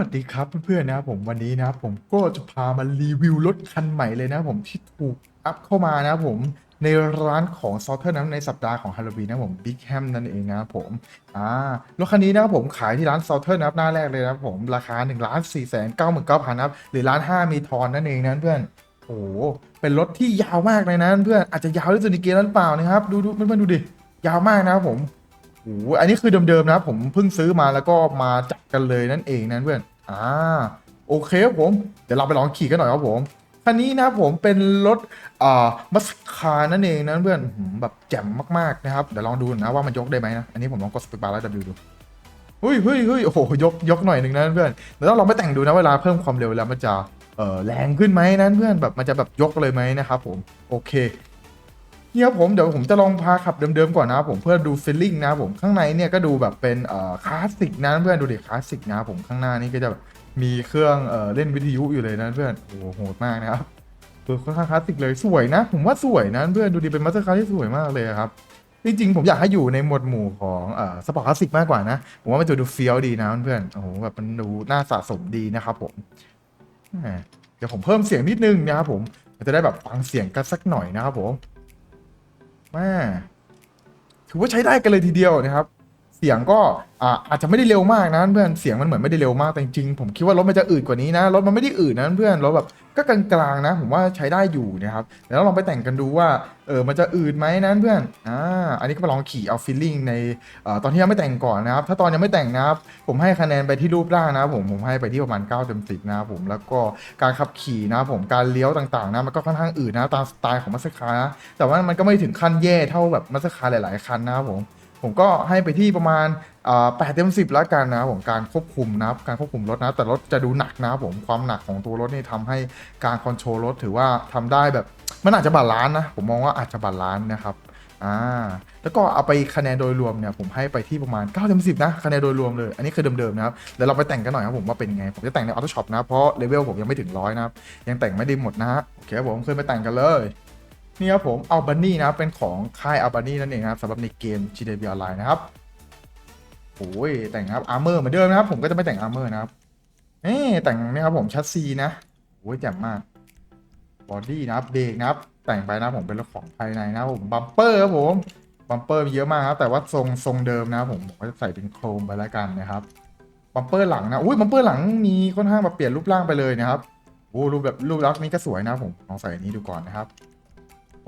วัสดีครับเพื่อนๆนะครับผมวันนี้นะครับผมก็จะพามารีวิวรถคันใหม่เลยนะครับผมที่ถูกอัพเข้ามานะครับผมในร้านของซอเทอร์นะในสัปดาห์ของฮาโลวีนนะผมบิ๊กแฮมนั่นเองนะครับผมอ่ารถคันนี้นะครับผมขายที่ร้านซอเทอร์นะครับหน้าแรกเลยนะครับผมราคา1นึ่งล้านสี่แสนเก้าหมื่นเก้าพันนะครับหรือล้านห้ามีทอนนั่นเองนะเพื่อนโอ้เป็นรถที่ยาวมากเลยนะเพื่อนอาจจะยาวที่สุดในเกมนั้นเปล่านะครับดูดูเพื่อนๆดูดิยาวมากนะครับผมโอ้อันนี้คือเดิมๆนะผมเพิ่งซื้อมาแล้วก็มาจับกันเลยนั่นเองนะเพื่อน อ่าโอเคครับผม เดี๋ยวเราไปลองขี่กันหน่อยครับผมคันนี้นะผมเป็นรถอ่ามัสคานั่นเองนะเพื่อนแบบแจ่มมากๆนะครับเดี๋ยวลองดูนะว่ามันยกได้ไหมนะอันนี้ผมลองกดสเปคบาร์แล้วดูดูเฮ้ยเฮ้ยเฮ้ยโอ้โหยกยกหน่อยหนึ่งนะเพื่อนเดี๋ยวเราลองไปแต่งดูนะเวลาเพิ่มความเร็วแล้วมันจะเอ่อแรงขึ้นไหมนะเพื่อนแบบมันจะแบบยกเลยไหมนะครับผมโอเค นี่ยครับผมเดี๋ยวผมจะลองพาขับเดิมๆก่อนนะครับผมเพื่อดูฟีลลิ่งนะครับผมข้างในเนี่ยก็ดูแบบเป็นเอ่อคลาสสิกนะเพื่อนดูดิคลาสสิกนะครับผมข้างหน้านี่ก็จะแบบมีเครื่องเอ่อเล่นวิทยุอยู่เลยนะเพื่อนโอ้โหโหดมากนะครับคือค่อนข้างคลาสสิกเลยสวยนะ ผมว่าสวยนะเพื่อนดูดิเป็นมาสเตอร์คาร์ที่สวยมากเลยครับจริงๆผมอยากให้อยู่ในหมวดหมู่ของเอ่อสปอร์ตคลาสสิกมากกว่านะผมว่ามันจะดูเฟี้ยวดีนะเพื่อนโอ้โหแบบมันดูน่าสะสมดีนะครับผมเดี๋ยวผมเพิ่มเสียงนิดนึงนะครับผมจะได้แบบฟังเสียงกันสักหน่อยนะครับผม แม่ถือว่าใช้ได้กันเลยทีเดียวนะครับ เสียงก็อาจจะไม่ได้เร็วมากนะเพื่อนเสียงมันเหมือนไม่ได้เร็วมากแต่จริงผมคิดว่ารถมันจะอืดกว่านี้นะรถมันไม่ได้อืดนะเพื่อนรถแบบก็กลางๆนะ ผมว่าใช้ได้อยู่นะครับเดี๋ยวลองไปแต่งกันดูว่าเออมันจะอืดไหมนะเพื่อนอ่าอันนี้ก็ไปลองขี่เอาฟีลลิ่งในอตอนที่ยังไม่แต่งก่อนนะครับ ถ้าตอนยังไม่แต่งนะครับ ผมให้คะแนนไปที่รูปร่างนะผมผมให้ไปที่ประมาณ9เต็ม10นะผมแล้วก็การขับขี่นะผมการเลี้ยวต่างๆนะมันก็ค่อนข้างอืดนะตามสไตล์ของมัสคานะแต่ว่ามันก็ไม่ถึงขั้นแย่เท่าแบบมัสคาหลาย ๆคันนะครับผม ผมก็ให้ไปที่ประมาณแปดเต็มสิบแล้วกันนะครับผมการควบคุมนะครับการควบคุมรถนะ แต่รถจะดูหนักนะครับผมความหนักของตัวรถนี่ทำให้การคอนโทรลรถถือว่าทำได้แบบมันอาจจะบาลานซ์นะ ผมมองว่าอาจจะบาลานซ์นะครับอ่าแล้วก็เอาไปคะแนนโดยรวมเนี่ยผมให้ไปที่ประมาณ9เต็ม10นะคะแนนโดยรวมเลย อันนี้คือเดิมๆนะครับเดี๋ยวเราไปแต่งกันหน่อยครับผมว่าเป็นไง ผมจะแต่งในออโต้ช็อปนะ เพราะเลเวลผมยังไม่ถึงร้อยนะครับ ยังแต่งไม่ได้หมดนะฮะโอเคครับผมขึ้นไปแต่งกันเลย นี่ครับผมอัลบานี่นะครับเป็นของค่ายอัลบานี่นั่นเองนะครับสำหรับในเกม GDB Online นะครับโอ้ยแต่งครับอาร์เมอร์เหมือนเดิมนะครับผมก็จะไม่แต่งอาร์เมอร์นะครับเอ๊แต่งนี่ครับผมชัดซีนะโอ้ยแจ่มมากบอดี้นะครับเบรกนะครับ แต่งไปนะผมเป็นรถของภายในนะผมบัมเปอร์ครับผมบัมเปอร์มีเยอะมากครับแต่ว่าทรงทรงเดิมนะครับผมผมก็จะใส่เป็นโครมไปแล้วกันนะครับบัมเปอร์หลังนะอุ้ยบัมเปอร์หลังมีค่อนข้างมาเปลี่ยนรูปร่างไปเลยนะครับโอ้รูปแบบรูปลักษณ์นี้ก็สวยนะผมลองใส่อันนี้ดูก่อนนะครับ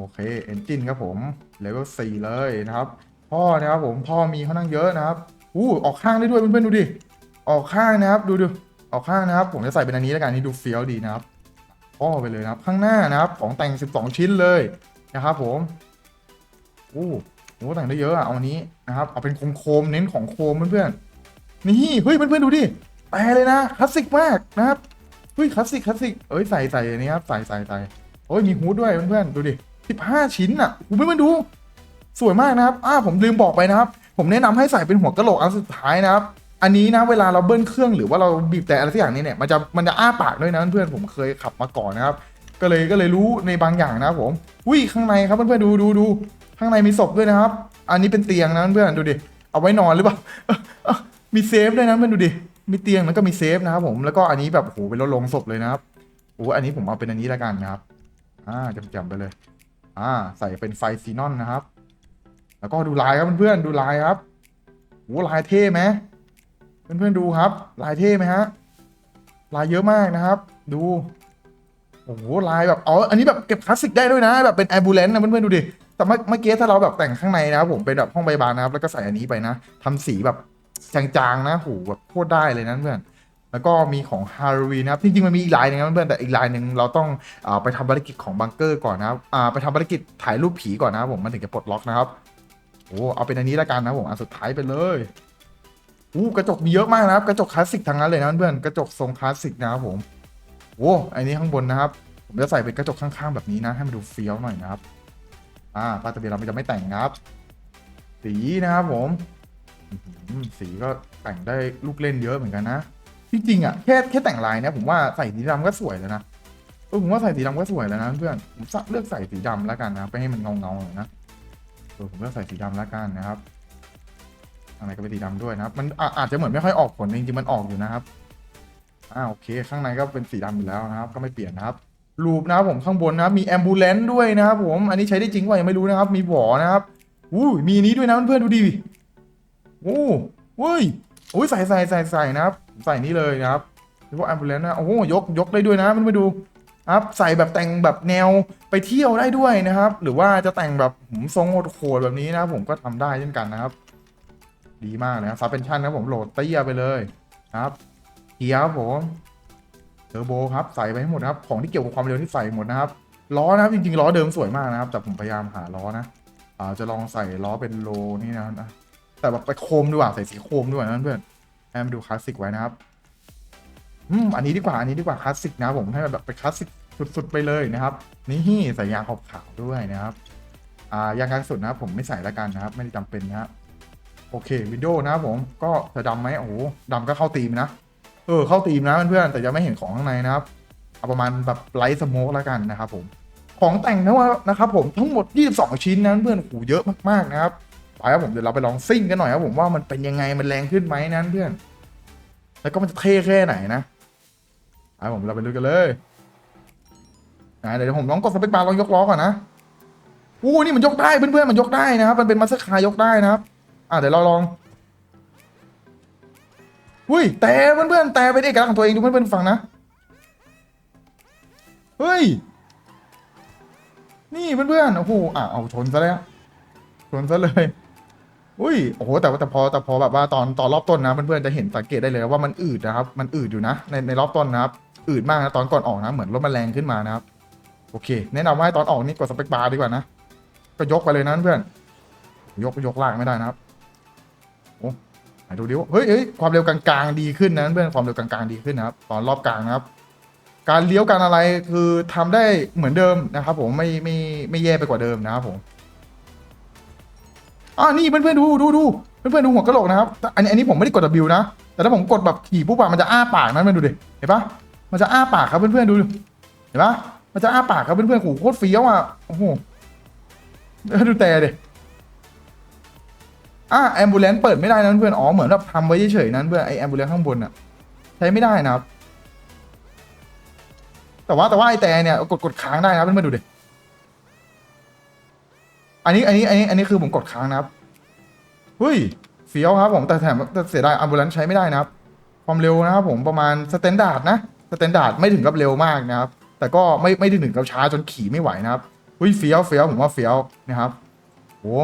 โอเคเอนจินครับผมเลเวล4เลยนะครับ พ่อนะครับผมพ่อมีค่อนข้างเยอะนะครับอู้ออกข้างได้ด้วยเพื่อนๆดูดิออกข้างนะครับดูดูออกข้างนะครับ ผมจะใส่เป็นอันนี้แล้วกันนี่ดูเฟี้ยวดีนะครับพ่อไปเลยนะครับ ข้างหน้านะครับของแต่ง 12 ชิ้นเลยนะครับ ผมอู้โหแต่งได้เยอะอะเอาอันนี้นะครับเอาเป็นโคมๆเน้นของโคมเพื่อนๆนี่เฮ้ยเพื่อนๆดูดิแปลเลยนะคลาสสิกมากนะครับเฮ้ยคลาสสิกคลาสสิกเอ้ยใส่ใส่อันนี้ครับใส่ใส่ใส่โอ้ยมีฮูดด้วยเพื่อนๆดูดิ 15 ชิ้นอะคุณเพื่อนๆดู สวยมากนะครับอ่าผมลืมบอกไปนะครับ ผมแนะนำให้ใส่เป็นหัวกะโหลกอันสุดท้ายนะครับ อันนี้นะเวลาเราเบิ้ลเครื่องหรือว่าเราบีบแต่อะไรสักอย่างนี้เนี่ยมันจะมันจะอ้าปากด้วยนะเพื่อนผมเคยขับมาก่อนนะครับ ก็เลยก็เลยรู้ในบางอย่างนะครับผมอุ้ยข้างในครับเพื่อนๆดูดูดูข้างในมีศพด้วยนะครับ อันนี้เป็นเตียงนะเพื่อนๆดูดิเอาไว้นอนหรือเปล่ามีเซฟด้วยนะเพื่อนดูดิมีเตียงแล้วก็มีเซฟนะครับผมแล้วก็อันนี้แบบโอ้โหเป็นรถลงศพเลยนะครับโอ้อันนี้ผมเอาเป็นอันนี้ล้วกันนะครับ อ่าจำๆไปเลย อ่า ใส่เป็นไฟซีนอนนะครับ แล้วก็ดูลายครับเพื่อนๆดูลายครับโหลายเท่ไหมเพื่อนๆดูครับ ลายเท่ไหมฮะลายเยอะมากนะครับ ดูโอ้โหลายแบบอ๋ออันนี้แบบเก็บคลาสสิกได้ด้วยนะ แบบเป็นแอร์บูเลนนะเพื่อนๆดูดิแต่เมื่อเมื่อกี้ถ้าเราแบบแต่งข้างในนะครับผมเป็นแบบห้องพยาบาลนะครับ แล้วก็ใส่อันนี้ไปนะทำสีแบบจางๆนะโหแบบโคตรได้เลยนะเพื่อน แล้วก็มีของฮาโลวีนะครับ จริงๆ มันมีอีกลายหนึงนะเพื่อนแต่อีกลายหนึ่งเราต้องอไปทำภารกิจของบังเกอร์ก่อนนะครับไปทำภารกิจถ่ายรูปผีก่อนนะผมมันถึงจะปลดล็อกนะครับโอ้เอาเป็นอันนี้แล้วกันนะผมอันสุดท้ายไปเลยอู้กระจกมีเยอะมากนะครับ กระจกคลาสสิกทั้งนั้นเลยนะเพื่อนกระจกทรงคลาสสิกนะครับผมโอ้อันนี้ข้างบนนะครับ ผมจะใส่เป็นกระจกข้างๆแบบนี้นะ ให้มันดูเฟี้ยวหน่อยนะครับอ่าป้ายทะเบียนเราจะไม่แต่งนะครับ สีนะครับผมสีก็แต่งได้ลูกเล่นเยอะเหมือนกันนะ จริงๆอะแค่แค่แต่งลายเนี่ยผมว่าใส่สีดำก็สวยแล้วนะเออผมว่าใส่สีดำก็สวยแล้วนะเพื่อนผมเลือกใส่สีดำแล้วกันนะไปให้มันเงาเงาๆหน่อยนะเออผมเลือกใส่สีดำแล้วกันนะครับอะไรก็เป็นสีดำด้วยนะครับ มันออาจจะเหมือนไม่ค่อยออกผลจริงๆมันออกอยู่นะครับอ่าโอเค ข้างในก็เป็นสีดำอยู่แล้วนะครับ ก็ไม่เปลี่ยนนะครับรูปนะครับผมข้างบนนะครับมีแอมบูเลนต์ด้วยนะครับผมอันนี้ใช้ได้จริงว่ายังไม่รู้นะครับ มีหวอนะครับอู้มีนี้ด้วยนะเพื่อนๆดูดิโอ้เว้ยโอ้ยใส่ใส่ใส่ใส่นะครับ ใส่นี้เลยนะครับเรียกว่าแอมบูเลนนะโอ้โหยกยกได้ด้วยนะมันมาดูครับใส่แบบแต่งแบบแนวไปเที่ยวได้ด้วยนะครับ หรือว่าจะแต่งแบบหืมทรงโหดแบบนี้นะผมก็ทำได้เช่นกันนะครับ ดีมากนะครับซับเป็นชั่นนะครับผมโหลดเตี้ยไปเลยครับเกียร์ครับผมเทอร์โบครับใส่ไปให้หมดครับ ของที่เกี่ยวกับความเร็วที่ใส่หมดนะครับล้อนะครับจริงๆล้อเดิมสวยมากนะครับ แต่ผมพยายามหาล้อนะอ่าจะลองใส่ล้อเป็นโลนี่นะนะแต่แบบไปโคมดีกว่าใส่สีโคมด้วยนะเพื่อน ให้มันดูคลาสสิกไว้นะครับ อืม อันนี้ดีกว่า อันนี้ดีกว่าคลาสสิกนะผมให้แบบไปคลาสสิกสุดๆไปเลยนะครับ นี่ใส่ยางขอบขาวด้วยนะครับ อ่ายางกลางสุดนะผมไม่ใส่ละกันนะครับ ไม่ได้จำเป็นนะครับโอเควินโดว์นะผมก็จะดำไหมโอ้โหดำก็เข้าตีมนะ เออ เข้าตีมนะเพื่อนๆแต่ยังไม่เห็นของข้างในนะครับ เอาประมาณแบบไลท์สโมกแล้วกันนะครับผม ของแต่งนะว่านะครับผมทั้งหมด 22 ชิ้นนะเพื่อนโอ้โหเยอะมากๆนะครับ ไปครับผมเดี๋ยวเราไปลองซิ่งกันหน่อยครับผมว่ามันเป็นยังไงมันแรงขึ้นไหมนั้นเพื่อน แล้วก็มันจะเท่แค่ไหนนะไปผมเราไปดูกันเลยนะเดี๋ยวผมลองกดสเปคบาร์ลองยกล้อก่อนนะอู้นี่มันยกได้เพื่อนๆมันยกได้นะครับ มันเป็นมาสเตอร์คาร์ยกได้นะครับอะเดี๋ยวเราลองอุ้ยแต่เพื่อนๆแต่เป็นเอกลักษณ์ของตัวเองดูเพื่อนๆฟังนะเฮ้ยนี่เพื่อนๆโอ้โหอะเอาชนซะแล้วชนซะเลย อุ้ยโอ้โหแต่ว่าแต่พอแต่พอแบบว่าตอนตอนรอบต้นนะเพื่อนๆจะเห็นสังเกตได้เลยว่ามันอืดนะครับ มันอืดอยู่นะในในรอบต้นนะครับอืดมากนะตอนก่อนออกนะเหมือนรถมันแรงขึ้นมานะครับ โอเค แนะนำว่าให้ตอนออกนี่กดสเปคบาร์ดีกว่านะก็ยกไปเลยนะเพื่อนยกยกลากไม่ได้นะครับไหนดูดิวเฮ้ยเฮ้ยความเร็วกลางๆดีขึ้นนะเพื่อนความเร็วกลางๆดีขึ้นนะครับ ตอนรอบกลางนะครับ การเลี้ยวการอะไรคือทำได้เหมือนเดิมนะครับ ผมไม่ไม่ไม่แย่ไปกว่าเดิมนะครับผม อ่านี่เพื่อนๆดูดูดูเพื่อนๆดูหัวกระโหลกนะครับอันนี้อันนี้ผมไม่ได้กด W นะ แต่ถ้าผมกดแบบขี่ปุ๊บอะมันจะอ้าปากนั้นมาดูดิเห็นปะมันจะอ้าปากครับเพื่อนๆดูดิเห็นปะมันจะอ้าปากครับเพื่อนๆโอ้โหโคตรเฟี้ยวอะโอ้โหดูแต่ดิอ่าแอมบูเลนเปิดไม่ได้นะเพื่อนอ๋อเหมือนแบบทำไว้เฉยๆนั้นเพื่อนไอแอมบูเลนข้างบนอะใช้ไม่ได้นะครับแต่ว่าแต่ว่าไอแต่เนี่ยกดกดค้างได้นะครับเพื่อนๆดูดิ อันนี้อันนี้อันนี้อันนี้คือผมกดค้างนะครับเฮ้ยเฟี้ยวครับผมแต่แถมแต่เสียดายแอมบูเลนใช้ไม่ได้นะครับ ความเร็วนะครับผมประมาณสแตนดาร์ดนะสแตนดาร์ดไม่ถึงกับเร็วมากนะครับ แต่ก็ไม่ไม่ได้ถึงกับช้าจนขี่ไม่ไหวนะครับเฮ้ยเฟี้ยวเฟี้ยวผมว่าเฟี้ยวนะครับโอ้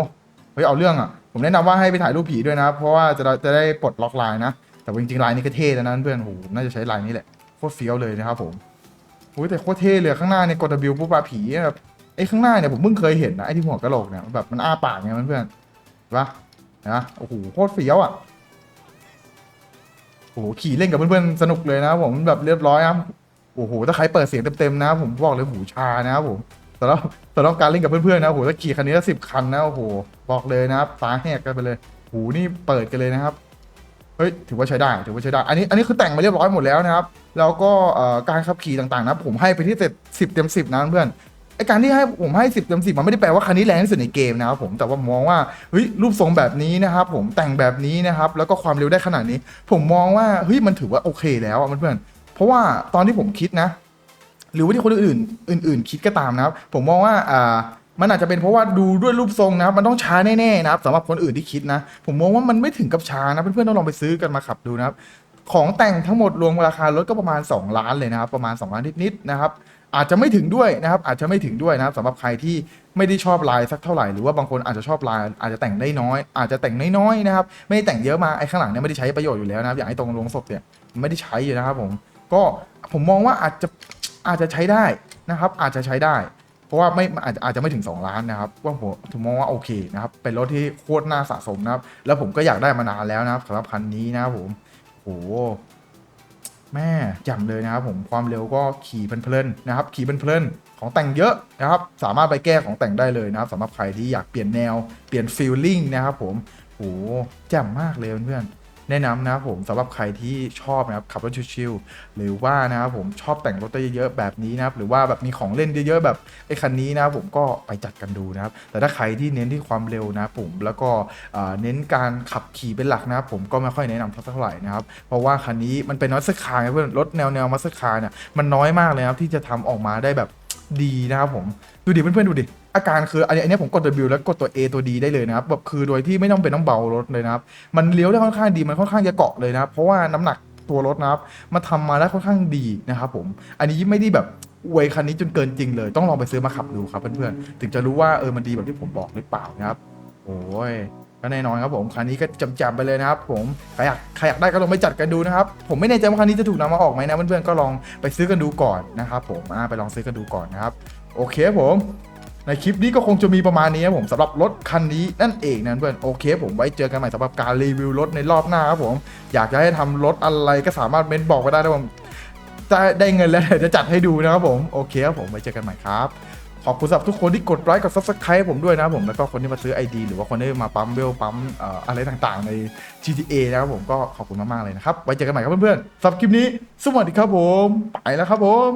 เฮ้ยเอาเรื่องอะผมแนะนำว่าให้ไปถ่ายรูปผีด้วยนะเพราะว่าจะจะได้ปลดล็อกไลน์นะ แต่จริงๆไลน์นี้ก็เท่แล้วนะเพื่อนโหน่าจะใช้ไลน์นี้แหละโคตรเฟี้ยวเลยนะครับผมโอ้ยแต่โคตรเท่เลยข้างหน้าเนี่ยกด W ปุ๊บปลาผีแบบ ไอ้ข้างหน้าเนี่ยผมเพิ่งเคยเห็นนะไอ้ที่หัวกะโหลกเนี่ยแบบมันอ้าปากไงเพื่อนๆเห็นปะเห็นปะโอ้โหโคตรเฟี้ยวอะโอ้โหขี่เล่นกับเพื่อนๆสนุกเลยนะผมแบบเรียบร้อยครับโอ้โหถ้าใครเปิดเสียงเต็มๆนะ ผมบอกเลยหูชานะครับผมแต่แล้วสำหรับการเล่นกับเพื่อนๆนะโอ้โหถ้าขี่คันนี้ละสิบคันนะโอ้โหบอกเลยนะครับตาแหกกันไปเลยหูนี่เปิดกันเลยนะครับเฮ้ยถือว่าใช้ได้ถือว่าใช้ได้ อันนี้อันนี้คือแต่งมาเรียบร้อยหมดแล้วนะครับ แล้วก็การขับขี่ต่างๆนะ ผมให้ไปที่เจ็ดสิบเต็มสิบนะเพื่อน ไอการที่ให้ผมให้สิบเต็มสิบมันไม่ได้แปลว่าคันนี้แรงที่สุดในเกมนะครับผมแต่ว่ามองว่าเฮ้ยรูปทรงแบบนี้นะครับผมแต่งแบบนี้นะครับแล้วก็ความเร็วได้ขนาดนี้ ผมมองว่าเฮ้ยมันถือว่าโอเคแล้วเพื่อนๆเพราะว่าตอนที่ผมคิดนะ หรือว่าที่คนอื่นอื่น ๆ คิดก็ตามนะครับ ผมมองว่าอ่ามันอาจจะเป็นเพราะว่าดูด้วยรูปทรงนะครับ มันต้องช้าแน่ๆนะครับสำหรับคนอื่นที่คิดนะ ผมมองว่ามันไม่ถึงกับช้านะเพื่อนๆต้องลองไปซื้อกันมาขับดูนะครับ ของแต่งทั้งหมดรวมราคารถก็ประมาณ 2 ล้านเลยนะครับ ประมาณ 2 ล้านนิดๆนะครับ อาจจะไม่ถึงด้วยนะครับ อาจจะไม่ถึงด้วยนะครับสำหรับใครที่ไม่ได้ชอบลายสักเท่าไหร่หรือว่าบางคนอาจจะชอบลาย อาจจะแต่งได้น้อย อาจจะแต่งน้อยๆนะครับ ไม่ได้แต่งเยอะมาไอ้ข้างหลังเนี่ยไม่ได้ใช้ประโยชน์อยู่แล้วนะครับอย่างไอ้ตรงลงศพเนี่ยไม่ได้ใช้อยู่นะครับผมก็ผมมองว่าอาจจะอาจจะใช้ได้นะครับ อาจจะใช้ได้ เพราะว่าไม่อาจจะอาจจะไม่ถึง 2 ล้านนะครับว่าผมผมมองว่าโอเคนะครับเป็นรถที่โคตรน่าสะสมนะครับ แล้วผมก็อยากได้มานานแล้วนะครับสำหรับคันนี้นะครับผม หแม่จำเลยนะครับผมความเร็วก็ขี่เพลินๆนะครับ ขี่เพลินๆของแต่งเยอะนะครับ สามารถไปแก้ของแต่งได้เลยนะครับสำหรับใครที่อยากเปลี่ยนแนวเปลี่ยนฟีลลิ่งนะครับผมโอ้โหแจ่มมากเลยเพื่อน แนะนำนะครับผมสำหรับใครที่ชอบนะครับขับรถชิลๆหรือว่านะครับผมชอบแต่งรถได้เยอะๆแบบนี้นะครับหรือว่าแบบมีของเล่นเยอะๆแบบไอ้คันนี้นะครับผมก็ไปจัดกันดูนะครับแต่ถ้าใครที่เน้นที่ความเร็วนะครับผมแล้วก็เน้นการขับขี่เป็นหลักนะครับผมก็ไม่ค่อยแนะนำเท่าไหร่นะครับเพราะว่าคันนี้มันเป็นมัสคาร์เพื่อนรถแนวแนวมัสคาร์เนี่ยมันน้อยมากเลยนะครับที่จะทำออกมาได้แบบดีนะครับผมดูดิเพื่อนๆดูดิ อาการคืออันนี้อันนี้ผมกด W แล้วกดตัว A ตัว D ได้เลยนะครับแบบคือโดยที่ไม่ต้องเป็นต้องเบารถเลยนะครับ มันเลี้ยวได้ค่อนข้างดีมันค่อนข้างจะเกาะเลยนะครับเพราะว่าน้ำหนักตัวรถนะครับมันทำมาได้ค่อนข้างดีนะครับผมอันนี้ไม่ได้แบบอวยคันนี้จนเกินจริงเลย ต้องลองไปซื้อมาขับดูครับเพื่อนๆถึงจะรู้ว่าเออมันดีแบบที่ผมบอกหรือเปล่านะครับโอ้ยก็แน่นอนครับผมคันนี้ก็จำๆไปเลยนะครับ ผมใครอยากใครอยากได้ก็ลองไปจัดกันดูนะครับผมไม่แน่ใจว่าคันนี้จะถูกนำมาออกไหมนะเพื่อนๆก็ลองไปซื้อกันดูก่อนนะครับผมอ่าไปลองซื้อกันดูก่อนนะครับโอเคผม ในคลิปนี้ก็คงจะมีประมาณนี้ครับผมสำหรับรถคันนี้นั่นเองนะเพื่อนโอเค ผมไว้เจอกันใหม่สำหรับการรีวิวรถในรอบหน้าครับผมอยากจะให้ทำรถอะไรก็สามารถเม้นบอกมาได้นะผมจะได้เงินแล้วจะจัดให้ดูนะครับผมโอเคครับผมไว้เจอกันใหม่ครับขอบคุณสำหรับทุกคนที่กดไลค์กด subscribe ผมด้วยนะครับผมแล้วก็คนที่มาซื้อ ID หรือว่าคนที่มาปั๊มเวลปั๊มอะไรต่างๆ ใน GTA นะครับผมก็ขอบคุณมากๆเลยนะครับ ไว้เจอกันใหม่ครับเพื่อนๆสำหรับคลิปนี้ สวัสดีครับผม ไปแล้วครับผม